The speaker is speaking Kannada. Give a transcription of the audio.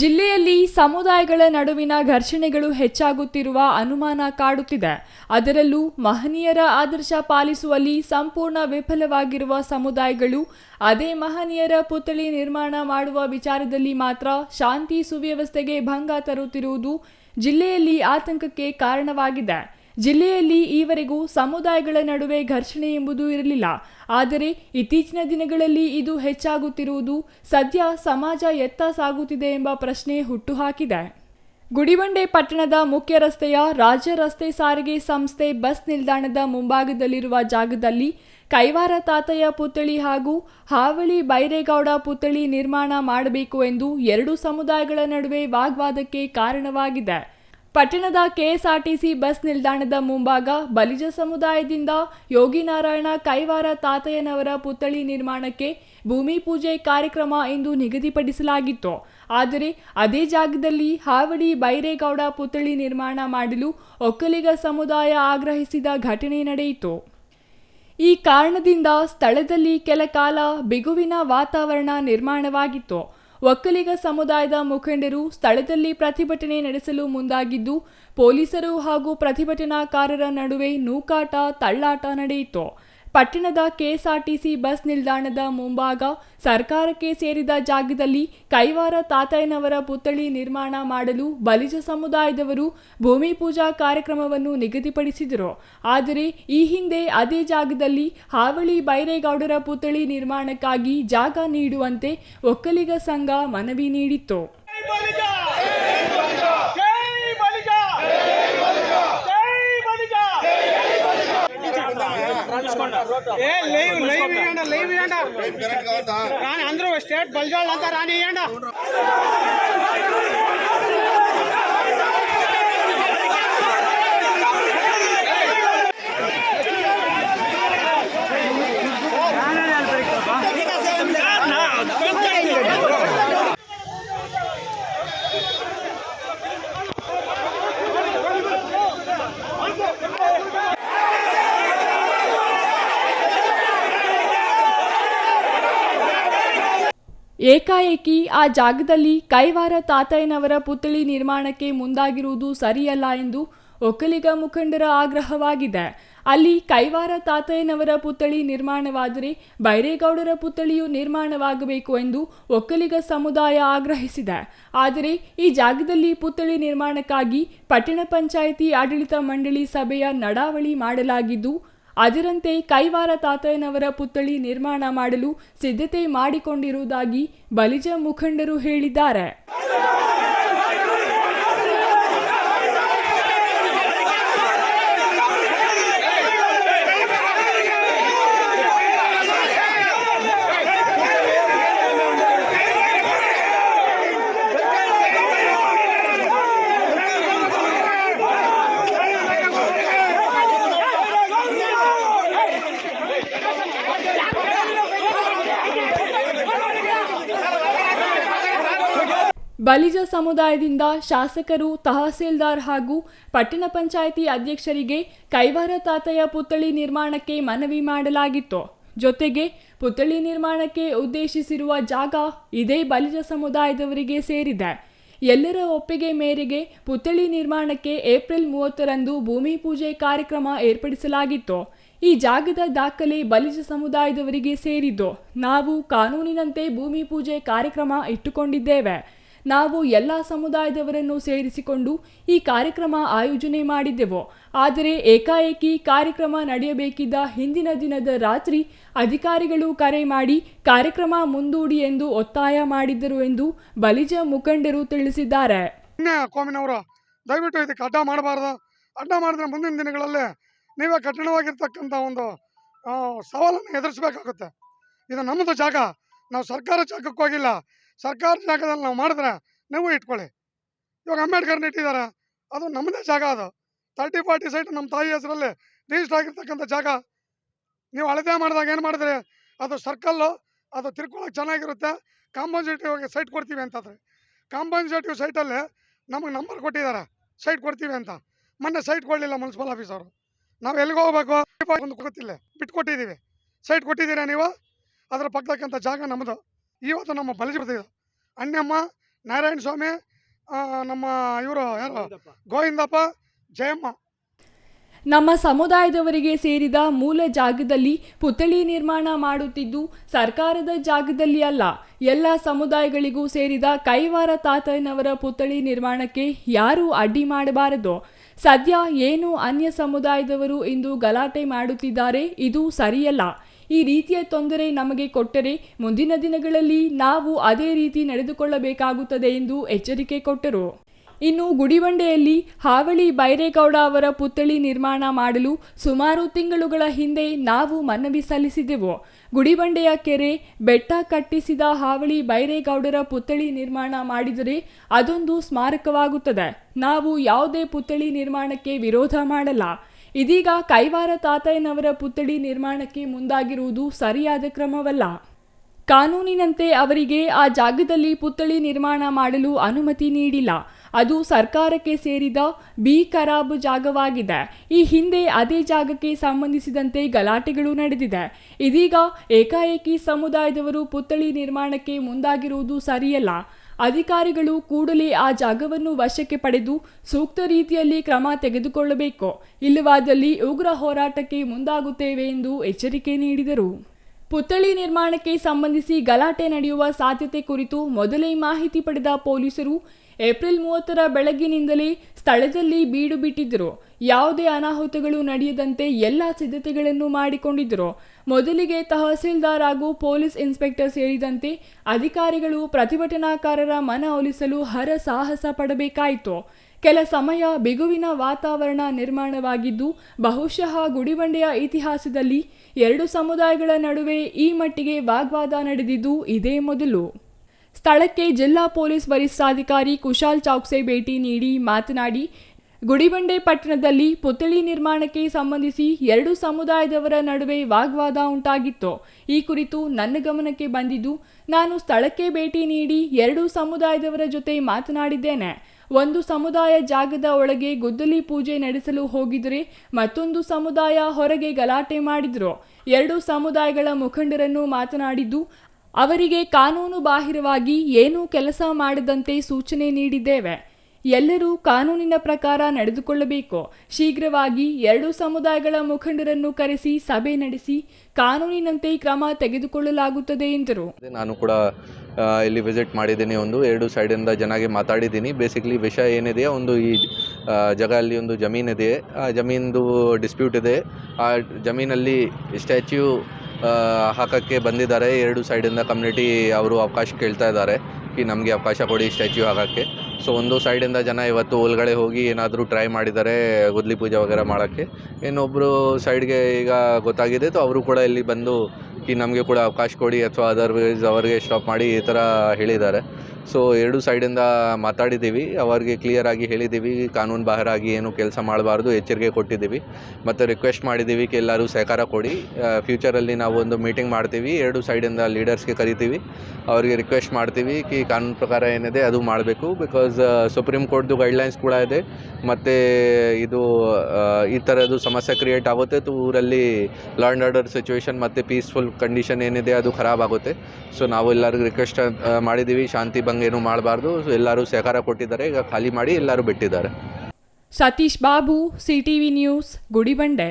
ಜಿಲ್ಲೆಯಲ್ಲಿ ಸಮುದಾಯಗಳ ನಡುವಿನ ಘರ್ಷಣೆಗಳು ಹೆಚ್ಚಾಗುತ್ತಿರುವ ಅನುಮಾನ ಕಾಡುತ್ತಿದೆ. ಅದರಲ್ಲೂ ಮಹನೀಯರ ಆದರ್ಶ ಪಾಲಿಸುವಲ್ಲಿ ಸಂಪೂರ್ಣ ವಿಫಲವಾಗಿರುವ ಸಮುದಾಯಗಳು ಅದೇ ಮಹನೀಯರ ಪುತ್ಥಳಿ ನಿರ್ಮಾಣ ಮಾಡುವ ವಿಚಾರದಲ್ಲಿ ಮಾತ್ರ ಶಾಂತಿ ಸುವ್ಯವಸ್ಥೆಗೆ ಭಂಗ ತರುತ್ತಿರುವುದು ಜಿಲ್ಲೆಯಲ್ಲಿ ಆತಂಕಕ್ಕೆ ಕಾರಣವಾಗಿದೆ. ಜಿಲ್ಲೆಯಲ್ಲಿ ಈವರೆಗೂ ಸಮುದಾಯಗಳ ನಡುವೆ ಘರ್ಷಣೆ ಎಂಬುದು ಇರಲಿಲ್ಲ. ಆದರೆ ಇತ್ತೀಚಿನ ದಿನಗಳಲ್ಲಿ ಇದು ಹೆಚ್ಚಾಗುತ್ತಿರುವುದು ಸದ್ಯ ಸಮಾಜ ಎತ್ತ ಸಾಗುತ್ತಿದೆ ಎಂಬ ಪ್ರಶ್ನೆ ಹುಟ್ಟುಹಾಕಿದೆ. ಗುಡಿಬಂಡೆ ಪಟ್ಟಣದ ಮುಖ್ಯ ರಸ್ತೆಯ ರಾಜ್ಯ ರಸ್ತೆ ಸಾರಿಗೆ ಸಂಸ್ಥೆ ಬಸ್ ನಿಲ್ದಾಣದ ಮುಂಭಾಗದಲ್ಲಿರುವ ಜಾಗದಲ್ಲಿ ಕೈವಾರ ತಾತಯ್ಯ ಪುತ್ಥಳಿ ಹಾಗೂ ಹಾವಳಿ ಬೈರೇಗೌಡ ಪುತ್ಥಳಿ ನಿರ್ಮಾಣ ಮಾಡಬೇಕು ಎಂದು ಎರಡು ಸಮುದಾಯಗಳ ನಡುವೆ ವಾಗ್ವಾದಕ್ಕೆ ಕಾರಣವಾಗಿದೆ. ಪಟ್ಟಣದ ಕೆಎಸ್ಆರ್ಟಿಸಿ ಬಸ್ ನಿಲ್ದಾಣದ ಮುಂಭಾಗ ಬಲಿಜ ಸಮುದಾಯದಿಂದ ಯೋಗಿನಾರಾಯಣ ಕೈವಾರ ತಾತಯ್ಯನವರ ಪುತ್ಥಳಿ ನಿರ್ಮಾಣಕ್ಕೆ ಭೂಮಿ ಪೂಜೆ ಕಾರ್ಯಕ್ರಮ ಎಂದು ನಿಗದಿಪಡಿಸಲಾಗಿತ್ತು. ಆದರೆ ಅದೇ ಜಾಗದಲ್ಲಿ ಹಾವಡಿ ಬೈರೇಗೌಡ ಪುತ್ಥಳಿ ನಿರ್ಮಾಣ ಮಾಡಲು ಒಕ್ಕಲಿಗ ಸಮುದಾಯ ಆಗ್ರಹಿಸಿದ ಘಟನೆ ನಡೆಯಿತು. ಈ ಕಾರಣದಿಂದ ಸ್ಥಳದಲ್ಲಿ ಕೆಲ ಕಾಲ ಬಿಗುವಿನ ವಾತಾವರಣ ನಿರ್ಮಾಣವಾಗಿತ್ತು. ಒಕ್ಕಲಿಗ ಸಮುದಾಯದ ಮುಖಂಡರು ಸ್ಥಳದಲ್ಲಿ ಪ್ರತಿಭಟನೆ ನಡೆಸಲು ಮುಂದಾಗಿದ್ದು ಪೊಲೀಸರು ಹಾಗೂ ಪ್ರತಿಭಟನಾಕಾರರ ನಡುವೆ ನೂಕಾಟ ತಳ್ಳಾಟ ನಡೆಯಿತು. ಪಟ್ಟಣದ ಕೆಎಸ್ಆರ್ಟಿಸಿ ಬಸ್ ನಿಲ್ದಾಣದ ಮುಂಭಾಗ ಸರ್ಕಾರಕ್ಕೆ ಸೇರಿದ ಜಾಗದಲ್ಲಿ ಕೈವಾರ ತಾತಯ್ಯನವರ ಪುತ್ಥಳಿ ನಿರ್ಮಾಣ ಮಾಡಲು ಬಲಿಜ ಸಮುದಾಯದವರು ಭೂಮಿ ಪೂಜಾ ಕಾರ್ಯಕ್ರಮವನ್ನು ನಿಗದಿಪಡಿಸಿದರು. ಆದರೆ ಈ ಹಿಂದೆ ಅದೇ ಜಾಗದಲ್ಲಿ ಹಾವಳಿ ಬೈರೇಗೌಡರ ಪುತ್ಥಳಿ ನಿರ್ಮಾಣಕ್ಕಾಗಿ ಜಾಗ ನೀಡುವಂತೆ ಒಕ್ಕಲಿಗ ಸಂಘ ಮನವಿ ನೀಡಿತ್ತು. బలిజ ఏ లైవ్ లైవ్ ఇయ్యండి లైవ్ ఇయ్యండి. రాని అందరూ స్టేట్ బలిజోళ్ళు అంతా రాని ಏಕಾಏಕಿ ಆ ಜಾಗದಲ್ಲಿ ಕೈವಾರ ತಾತಯ್ಯನವರ ಪುತ್ಥಳಿ ನಿರ್ಮಾಣಕ್ಕೆ ಮುಂದಾಗಿರುವುದು ಸರಿಯಲ್ಲ ಎಂದು ಒಕ್ಕಲಿಗ ಮುಖಂಡರ ಆಗ್ರಹವಾಗಿದೆ. ಅಲ್ಲಿ ಕೈವಾರ ತಾತಯ್ಯನವರ ಪುತ್ಥಳಿ ನಿರ್ಮಾಣವಾದರೆ ಬೈರೇಗೌಡರ ಪುತ್ಥಳಿಯು ನಿರ್ಮಾಣವಾಗಬೇಕು ಎಂದು ಒಕ್ಕಲಿಗ ಸಮುದಾಯ ಆಗ್ರಹಿಸಿದೆ. ಆದರೆ ಈ ಜಾಗದಲ್ಲಿ ಪುತ್ಥಳಿ ನಿರ್ಮಾಣಕ್ಕಾಗಿ ಪಟ್ಟಣ ಪಂಚಾಯಿತಿ ಆಡಳಿತ ಮಂಡಳಿ ಸಭೆಯ ನಡಾವಳಿ ಮಾಡಲಾಗಿದ್ದು ಅದರಂತೆ ಕೈವಾರ ತಾತಯ್ಯನವರ ಪುತ್ಥಳಿ ನಿರ್ಮಾಣ ಮಾಡಲು ಸಿದ್ಧತೆ ಮಾಡಿಕೊಂಡಿರುವುದಾಗಿ ಬಲಿಜ ಮುಖಂಡರು ಹೇಳಿದ್ದಾರೆ. ಬಲಿಜ ಸಮುದಾಯದಿಂದ ಶಾಸಕರು, ತಹಸೀಲ್ದಾರ್ ಹಾಗೂ ಪಟ್ಟಣ ಪಂಚಾಯಿತಿ ಅಧ್ಯಕ್ಷರಿಗೆ ಕೈವಾರ ತಾತಯ್ಯ ಪುತ್ಥಳಿ ನಿರ್ಮಾಣಕ್ಕೆ ಮನವಿ ಮಾಡಲಾಗಿತ್ತು. ಜೊತೆಗೆ ಪುತ್ಥಳಿ ನಿರ್ಮಾಣಕ್ಕೆ ಉದ್ದೇಶಿಸಿರುವ ಜಾಗ ಇದೇ ಬಲಿಜ ಸಮುದಾಯದವರಿಗೆ ಸೇರಿದೆ. ಎಲ್ಲರ ಒಪ್ಪಿಗೆ ಮೇರೆಗೆ ಪುತ್ಥಳಿ ನಿರ್ಮಾಣಕ್ಕೆ ಏಪ್ರಿಲ್ ಮೂವತ್ತರಂದು ಭೂಮಿ ಪೂಜೆ ಕಾರ್ಯಕ್ರಮ ಏರ್ಪಡಿಸಲಾಗಿತ್ತು. ಈ ಜಾಗದ ದಾಖಲೆ ಬಲಿಜ ಸಮುದಾಯದವರಿಗೆ ಸೇರಿದ್ದು, ನಾವು ಕಾನೂನಿನಂತೆ ಭೂಮಿ ಪೂಜೆ ಕಾರ್ಯಕ್ರಮ ಇಟ್ಟುಕೊಂಡಿದ್ದೇವೆ. ನಾವು ಎಲ್ಲ ಸಮುದಾಯದವರನ್ನು ಸೇರಿಸಿಕೊಂಡು ಈ ಕಾರ್ಯಕ್ರಮ ಆಯೋಜನೆ ಮಾಡಿದ್ದೆವು ಆದರೆ ಏಕಾಏಕಿ ಕಾರ್ಯಕ್ರಮ ನಡೆಯಬೇಕಿದ್ದ ಹಿಂದಿನ ದಿನದ ರಾತ್ರಿ ಅಧಿಕಾರಿಗಳು ಕರೆ ಮಾಡಿ ಕಾರ್ಯಕ್ರಮ ಮುಂದೂಡಿ ಎಂದು ಒತ್ತಾಯ ಮಾಡಿದ್ದರು ಎಂದು ಬಲಿಜ ಮುಖಂಡರು ತಿಳಿಸಿದ್ದಾರೆ. ಕೋಮಿನವರು, ದಯವಿಟ್ಟು ಇದಕ್ಕೆ ಅಡ್ಡ ಮಾಡಬಾರ್ದು. ಅಡ್ಡ ಮಾಡಿದ್ರೆ ಮುಂದಿನ ದಿನಗಳಲ್ಲಿ ನೀವೇ ಕಠಿಣವಾಗಿರ್ತಕ್ಕಂಥ ಒಂದು ಸವಾಲನ್ನು ಎದುರಿಸಬೇಕಾಗುತ್ತೆ. ಇದು ನಮ್ಮದು ಜಾಗ. ನಾವು ಸರ್ಕಾರ ಜಾಗಕ್ಕೆ ಹೋಗಿಲ್ಲ. ಸರ್ಕಾರ ಜಾಗದಲ್ಲಿ ನಾವು ಮಾಡಿದ್ರೆ ನೀವು ಇಟ್ಕೊಳ್ಳಿ. ಇವಾಗ ಅಂಬೇಡ್ಕರ್ನ ಇಟ್ಟಿದ್ದಾರೆ. ಅದು ನಮ್ಮದೇ ಜಾಗ ಅದು. ತರ್ಟಿ ಫಾರ್ಟಿ ಸೈಟ್ ನಮ್ಮ ತಾಯಿ ಹೆಸರಲ್ಲಿ ರಿಜಿಸ್ಟರ್ ಆಗಿರ್ತಕ್ಕಂಥ ಜಾಗ. ನೀವು ಅಳತೆ ಮಾಡಿದಾಗ ಏನು ಮಾಡಿದ್ರೆ? ಅದು ಸರ್ಕಲ್ಲು ಅದು ತಿರ್ಕೊಳ್ಳೋಕೆ ಚೆನ್ನಾಗಿರುತ್ತೆ. ಕಾಂಪನ್ಸೇಟಿವ್ ಸೈಟ್ ಕೊಡ್ತೀವಿ ಅಂತಂದ್ರೆ. ಕಾಂಪನ್ಸೇಟಿವ್ ಸೈಟಲ್ಲಿ ನಮಗೆ ನಂಬರ್ ಕೊಟ್ಟಿದ್ದಾರೆ. ಸೈಟ್ ಕೊಡ್ತೀವಿ ಅಂತ. ಮೊನ್ನೆ ಸೈಟ್ ಕೊಡಲಿಲ್ಲ ಮುನ್ಸಿಪಲ್ ಆಫೀಸರು ನಾವು ಎಲ್ಲಿಗೆ ಹೋಗ್ಬೇಕು? ಗೊತ್ತಿಲ್ಲ ಬಿಟ್ಕೊಟ್ಟಿದ್ದೀವಿ ಸೈಟ್ ಕೊಟ್ಟಿದ್ದೀರಾ ನೀವು? ಅದರ ಪಕ್ಕದಕ್ಕಂಥ ಜಾಗ ನಮ್ಮದು ಇವತ್ತು ನಮ್ಮ ಬಲಿಜ ಬರ್ತಿದೆ ಅಣ್ಣಮ್ಮ ನಾರಾಯಣ ಸ್ವಾಮಿ ನಮ್ಮ ಇವರು ಯಾರು? ಗೋವಿಂದಪ್ಪ ಜಯಮ್ಮ. ನಮ್ಮ ಸಮುದಾಯದವರಿಗೆ ಸೇರಿದ ಮೂಲ ಜಾಗದಲ್ಲಿ ಪುತ್ಥಳಿ ನಿರ್ಮಾಣ ಮಾಡುತ್ತಿದ್ದು ಸರ್ಕಾರದ ಜಾಗದಲ್ಲಿ ಅಲ್ಲ ಎಲ್ಲ ಸಮುದಾಯಗಳಿಗೂ ಸೇರಿದ ಕೈವಾರ ತಾತಯ್ಯನವರ ಪುತ್ಥಳಿ ನಿರ್ಮಾಣಕ್ಕೆ ಯಾರೂ ಅಡ್ಡಿ ಮಾಡಬಾರದು. ಸದ್ಯ ಏನು ಅನ್ಯ ಸಮುದಾಯದವರು ಇಂದು ಗಲಾಟೆ ಮಾಡುತ್ತಿದ್ದಾರೆ ಇದು ಸರಿಯಲ್ಲ. ಈ ರೀತಿಯ ತೊಂದರೆ ನಮಗೆ ಕೊಟ್ಟರೆ ಮುಂದಿನ ದಿನಗಳಲ್ಲಿ ನಾವು ಅದೇ ರೀತಿ ನಡೆದುಕೊಳ್ಳಬೇಕಾಗುತ್ತದೆ ಎಂದು ಎಚ್ಚರಿಕೆ ಕೊಟ್ಟರು. ಇನ್ನು ಗುಡಿಬಂಡೆಯಲ್ಲಿ ಹಾವಳಿ ಬೈರೇಗೌಡ ಅವರ ಪುತ್ಥಳಿ ನಿರ್ಮಾಣ ಮಾಡಲು ಸುಮಾರು ತಿಂಗಳುಗಳ ಹಿಂದೆ ನಾವು ಮನವಿ ಸಲ್ಲಿಸಿದೆವು. ಗುಡಿಬಂಡೆಯ ಕೆರೆ ಬೆಟ್ಟ ಕಟ್ಟಿಸಿದ ಹಾವಳಿ ಬೈರೇಗೌಡರ ಪುತ್ಥಳಿ ನಿರ್ಮಾಣ ಮಾಡಿದರೆ ಅದೊಂದು ಸ್ಮಾರಕವಾಗುತ್ತದೆ. ನಾವು ಯಾವುದೇ ಪುತ್ಥಳಿ ನಿರ್ಮಾಣಕ್ಕೆ ವಿರೋಧ ಮಾಡಲ್ಲ. ಇದೀಗ ಕೈವಾರ ತಾತಯ್ಯನವರ ಪುತ್ಥಳಿ ನಿರ್ಮಾಣಕ್ಕೆ ಮುಂದಾಗಿರುವುದು ಸರಿಯಾದ ಕ್ರಮವಲ್ಲ. ಕಾನೂನಿನಂತೆ ಅವರಿಗೆ ಆ ಜಾಗದಲ್ಲಿ ಪುತ್ಥಳಿ ನಿರ್ಮಾಣ ಮಾಡಲು ಅನುಮತಿ ನೀಡಿಲ್ಲ. ಅದು ಸರ್ಕಾರಕ್ಕೆ ಸೇರಿದ ಬಿ ಖರಾಬ್ ಜಾಗವಾಗಿದೆ. ಈ ಹಿಂದೆ ಅದೇ ಜಾಗಕ್ಕೆ ಸಂಬಂಧಿಸಿದಂತೆ ಗಲಾಟೆಗಳು ನಡೆದಿದೆ. ಇದೀಗ ಏಕಾಏಕಿ ಸಮುದಾಯದವರು ಪುತ್ಥಳಿ ನಿರ್ಮಾಣಕ್ಕೆ ಮುಂದಾಗಿರುವುದು ಸರಿಯಲ್ಲ. ಅಧಿಕಾರಿಗಳು ಕೂಡಲೇ ಆ ಜಾಗವನ್ನು ವಶಕ್ಕೆ ಪಡೆದು ಸೂಕ್ತ ರೀತಿಯಲ್ಲಿ ಕ್ರಮ ತೆಗೆದುಕೊಳ್ಳಬೇಕು. ಇಲ್ಲವಾದಲ್ಲಿ ಉಗ್ರ ಹೋರಾಟಕ್ಕೆ ಮುಂದಾಗುತ್ತೇವೆ ಎಂದು ಎಚ್ಚರಿಕೆ ನೀಡಿದರು. ಪುತ್ಥಳಿ ನಿರ್ಮಾಣಕ್ಕೆ ಸಂಬಂಧಿಸಿ ಗಲಾಟೆ ನಡೆಯುವ ಸಾಧ್ಯತೆ ಕುರಿತು ಮೊದಲೇ ಮಾಹಿತಿ ಪಡೆದ ಪೊಲೀಸರು ಏಪ್ರಿಲ್ ಮೂವತ್ತರ ಬೆಳಗ್ಗಿನಿಂದಲೇ ಸ್ಥಳದಲ್ಲಿ ಬೀಡು ಬಿಟ್ಟಿದ್ದರು ಯಾವುದೇ ಅನಾಹುತಗಳು ನಡೆಯದಂತೆ ಎಲ್ಲ ಸಿದ್ಧತೆಗಳನ್ನು ಮಾಡಿಕೊಂಡಿದ್ದರು. ಮೊದಲಿಗೆ ತಹಸೀಲ್ದಾರ್ ಹಾಗೂ ಪೊಲೀಸ್ ಇನ್ಸ್ಪೆಕ್ಟರ್ ಸೇರಿದಂತೆ ಅಧಿಕಾರಿಗಳು ಪ್ರತಿಭಟನಾಕಾರರ ಮನವೊಲಿಸಲು ಹರ ಸಾಹಸ ಪಡಬೇಕಾಯಿತು. ಕೆಲ ಸಮಯ ಬಿಗುವಿನ ವಾತಾವರಣ ನಿರ್ಮಾಣವಾಗಿದ್ದು, ಬಹುಶಃ ಗುಡಿಬಂಡೆಯ ಇತಿಹಾಸದಲ್ಲಿ ಎರಡು ಸಮುದಾಯಗಳ ನಡುವೆ ಈ ಮಟ್ಟಿಗೆ ವಾಗ್ವಾದ ನಡೆದಿದ್ದು ಇದೇ ಮೊದಲು. ಸ್ಥಳಕ್ಕೆ ಜಿಲ್ಲಾ ಪೊಲೀಸ್ ವರಿಷ್ಠಾಧಿಕಾರಿ ಕುಶಾಲ್ ಚೌಕ್ಸೆ ಭೇಟಿ ನೀಡಿ ಮಾತನಾಡಿ ಗುಡಿಬಂಡೆ ಪಟ್ಟಣದಲ್ಲಿ ಪುತ್ಥಳಿ ನಿರ್ಮಾಣಕ್ಕೆ ಸಂಬಂಧಿಸಿ ಎರಡು ಸಮುದಾಯದವರ ನಡುವೆ ವಾಗ್ವಾದ ಉಂಟಾಗಿತ್ತು. ಈ ಕುರಿತು ನನ್ನ ಗಮನಕ್ಕೆ ಬಂದಿದ್ದು, ನಾನು ಸ್ಥಳಕ್ಕೆ ಭೇಟಿ ನೀಡಿ ಎರಡು ಸಮುದಾಯದವರ ಜೊತೆ ಮಾತನಾಡಿದ್ದೇನೆ. ಒಂದು ಸಮುದಾಯ ಜಾಗದ ಒಳಗೆ ಗುದ್ದಲಿ ಪೂಜೆ ನಡೆಸಲು ಹೋಗಿದರೆ ಮತ್ತೊಂದು ಸಮುದಾಯ ಹೊರಗೆ ಗಲಾಟೆ ಮಾಡಿದ್ರು. ಎರಡು ಸಮುದಾಯಗಳ ಮುಖಂಡರನ್ನು ಮಾತನಾಡಿದ್ದು, ಅವರಿಗೆ ಕಾನೂನು ಬಾಹಿರವಾಗಿ ಏನೂ ಕೆಲಸ ಮಾಡದಂತೆ ಸೂಚನೆ ನೀಡಿದ್ದೇವೆ. ಎಲ್ಲರೂ ಕಾನೂನಿನ ಪ್ರಕಾರ ನಡೆದುಕೊಳ್ಳಬೇಕು. ಶೀಘ್ರವಾಗಿ ಎರಡು ಸಮುದಾಯಗಳ ಮುಖಂಡರನ್ನು ಕರೆಸಿ ಸಭೆ ನಡೆಸಿ ಕಾನೂನಿನಂತೆ ಕ್ರಮ ತೆಗೆದುಕೊಳ್ಳಲಾಗುತ್ತದೆ ಎಂದರು. ನಾನು ಕೂಡ ಇಲ್ಲಿ ವಿಸಿಟ್ ಮಾಡಿದ್ದೀನಿ ಒಂದು, ಎರಡು ಸೈಡಿಂದ ಜನಾಗೆ ಮಾತಾಡಿದ್ದೀನಿ. ಬೇಸಿಕಲಿ ವಿಷಯ ಏನಿದೆ ಒಂದು ಈ ಜಾಗ ಅಲ್ಲಿ ಒಂದು ಜಮೀನಿದೆ. ಆ ಜಮೀನ್ದು ಡಿಸ್ಪ್ಯೂಟ್ ಇದೆ. ಆ ಜಮೀನಲ್ಲಿ ಸ್ಟ್ಯಾಚ್ಯೂ ಹಾಕೋಕ್ಕೆ ಬಂದಿದ್ದಾರೆ. ಎರಡು ಸೈಡಿಂದ ಕಮ್ಯುನಿಟಿ ಅವರು ಅವಕಾಶ ಕೇಳ್ತಾ ಇದ್ದಾರೆ. ಕಿ ನಮಗೆ ಅವಕಾಶ ಕೊಡಿ ಸ್ಟ್ಯಾಚ್ಯೂ ಹಾಕೋಕ್ಕೆ. ಸೊ ಒಂದು ಸೈಡಿಂದ ಜನ ಇವತ್ತು ಒಳಗಡೆ ಹೋಗಿ ಏನಾದರೂ ಟ್ರೈ ಮಾಡಿದ್ದಾರೆ ಗುದ್ಲಿ ಪೂಜೆ ವಗೇರೆ ಮಾಡೋಕ್ಕೆ. ಇನ್ನೊಬ್ಬರು ಸೈಡ್ಗೆ ಈಗ ಗೊತ್ತಾಗಿದೆ ಸೊ ಅವರು ಕೂಡ ಇಲ್ಲಿ ಬಂದು ಕಿ ನಮಗೆ ಕೂಡ ಅವಕಾಶ ಕೊಡಿ ಅಥವಾ ಅದರ್ವೈಸ್ ಅವರಿಗೆ ಸ್ಟಾಪ್ ಮಾಡಿ ಈ ಥರ ಹೇಳಿದ್ದಾರೆ. ಸೊ ಎರಡು ಸೈಡಿಂದ ಮಾತಾಡಿದ್ದೀವಿ. ಅವರಿಗೆ ಕ್ಲಿಯರಾಗಿ ಹೇಳಿದ್ದೀವಿ. ಕಾನೂನು ಬಾಹಿರಾಗಿ ಏನು ಕೆಲಸ ಮಾಡಬಾರ್ದು, ಎಚ್ಚರಿಕೆ ಕೊಟ್ಟಿದ್ದೀವಿ. ಮತ್ತು ರಿಕ್ವೆಸ್ಟ್ ಮಾಡಿದ್ದೀವಿ ಎಲ್ಲರೂ ಸಹಕಾರ ಕೊಡಿ. ಫ್ಯೂಚರಲ್ಲಿ ನಾವು ಒಂದು ಮೀಟಿಂಗ್ ಮಾಡ್ತೀವಿ. ಎರಡು ಸೈಡಿಂದ ಲೀಡರ್ಸ್ಗೆ ಕರಿತೀವಿ. ಅವರಿಗೆ ರಿಕ್ವೆಸ್ಟ್ ಮಾಡ್ತೀವಿ ಕಿ ಕಾನೂನು ಪ್ರಕಾರ ಏನಿದೆ ಅದು ಮಾಡಬೇಕು. ಬಿಕಾಸ್ ಸುಪ್ರೀಂ ಕೋರ್ಟ್ದು ಗೈಡ್ಲೈನ್ಸ್ ಕೂಡ ಇದೆ. ಮತ್ತು ಇದು ಈ ಥರದ್ದು ಸಮಸ್ಯೆ ಕ್ರಿಯೇಟ್ ಆಗುತ್ತೆ. ಊರಲ್ಲಿ ಲಾ ಆ್ಯಂಡ್ ಆರ್ಡರ್ ಸಿಚುವೇಶನ್ ಮತ್ತು ಪೀಸ್ಫುಲ್ ಕಂಡೀಷನ್ ಏನಿದೆ ಅದು ಖರಾಬಾಗುತ್ತೆ ಸೊ ನಾವು ಎಲ್ಲರಿಗೂ ರಿಕ್ವೆಸ್ಟ್ ಮಾಡಿದ್ದೀವಿ. ಶಾಂತಿ ಭಂಗ ಏನು ಮಾಡಬಾರ್ದು. ಎಲ್ಲರೂ ಸಹಕಾರ ಕೊಟ್ಟಿದ್ದಾರೆ. ಈಗ ಖಾಲಿ ಮಾಡಿ ಎಲ್ಲರೂ ಬಿಟ್ಟಿದ್ದಾರೆ. Satish Babu, CTV news, Gudibande.